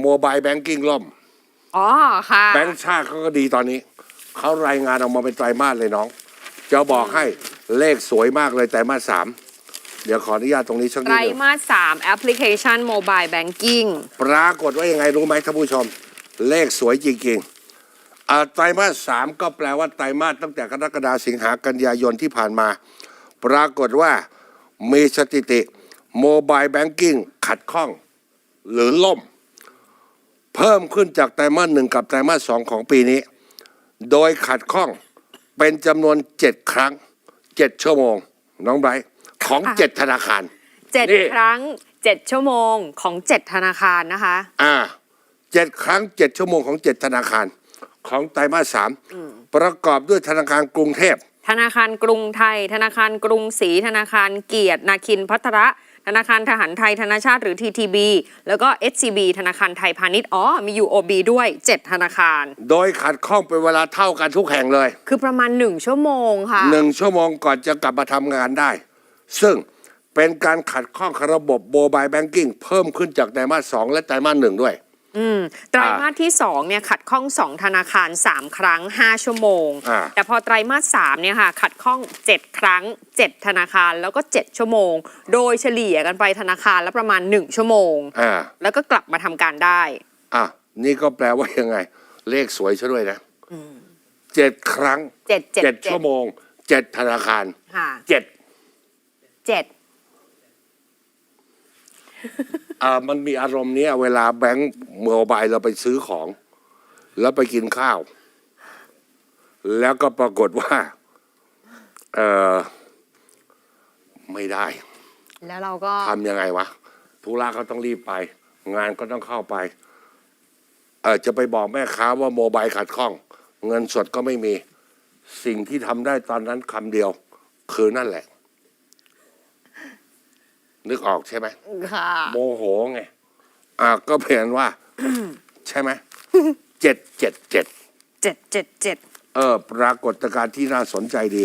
โมบายแบงกิ้งล่ม อ๋อค่ะ แบงก์ชาติเขาก็ดีตอนนี้ เขารายงานออกมาเป็นไตรมาสเลยน้อง จะบอกให้เลขสวยมากเลยไตรมาสสามเดี๋ยวขออนุญาตตรงนี้สักไตนิรดหนึงมาสสามแอปพลิเคชันโมบายแบงกิ้งปรากฏว่ายังไงรู้ไหมท่านผู้ชม เลขสวยจริงๆอ่าไตรมาสสามก็แปลว่าไตรมาสตั้งแต่กรกฎาสิงหากันยายนที่ผ่านมา ปรากฏว่ามีสถิติโมบายแบงกิ้งขัดข้อง หรือล่ม เพิ่มขึ้นจากไตรมาสหนึ่งกับไตรมาสสองของปีนี้ โดยขัดข้องเป็นจำนวนเจ็ดครั้งเจ็ดชั่วโมง น้องไบรท์ของค่ะเจ็ดธนาคาร เจ็ดนี่ ครั้งเจ็ดชั่วโมงของเจ็ดธนาคารนะคะ อ่าเจ็ดครั้งเจ็ดชั่วโมงของเจ็ดธนาคาร ของไตรมาสสามประกอบด้วยธนาคารกรุงเทพ ธนาคารกรุงไทย ธนาคารกรุงศรี ธนาคารเกียรติ นาคินพัทระ ธนาคารทหารไทย ธนาชาติหรือ TTB แล้วก็ SCB ธนาคารไทยพาณิชย์ อ๋อ มี UOB ด้วย 7 ธนาคาร โดยขัดข้องเป็นเวลาเท่ากันทุกแห่งเลยคือประมาณ 1 ชั่วโมงค่ะ หนึ่งชั่วโมงก่อนจะกลับมาทำงานได้ ซึ่งเป็นการขัดข้องกับระบบโมบายแบงกิ้งเพิ่มขึ้นจากไตรมาสสองและไตรมาสหนึ่งด้วย อืมไตรมาสที่2เนี่ยขัดข้อง 2 ธนาคาร 3 ครั้ง 5 ชั่วโมง อ่า แต่พอไตรมาส3เนี่ยค่ะขัดข้อง 7 ครั้ง 7 ธนาคารแล้วก็ 7 ชั่วโมง โดยเฉลี่ยกันไปธนาคารละประมาณ 1 ชั่วโมง อ่าแล้วก็กลับมาทำการได้ อะนี่ก็แปลว่ายังไง เลขสวยซะด้วยนะเจ็ดครั้งเจ็ดเจ็ดเจ็ดชั่วโมงเจ็ดธนาคารค่ะเจ็ดเจ็ด อ่ามันมีอารมณ์เนี้ยเวลาแบงก์โมบายเราไปซื้อของ แล้วไปกินข้าว แล้วก็ปรากฏว่า เออไม่ได้แล้วเราก็ทำยังไงวะธุระก็ต้องรีบไป งานก็ต้องเข้าไป เออจะไปบอกแม่ค้าว่าโมบายขัดข้อง เงินสดก็ไม่มี สิ่งที่ทำได้ตอนนั้นคำเดียว คือนั่นแหละ นึกออกใช่ไหมค่ะ โมโหไงอ่าก็เพียนว่า ใช่ไหมเจ็ดเจ็ดเจ็ดเจ็ดเจ็ดเจ็ดเออ ปรากฏการณ์ที่น่าสนใจดี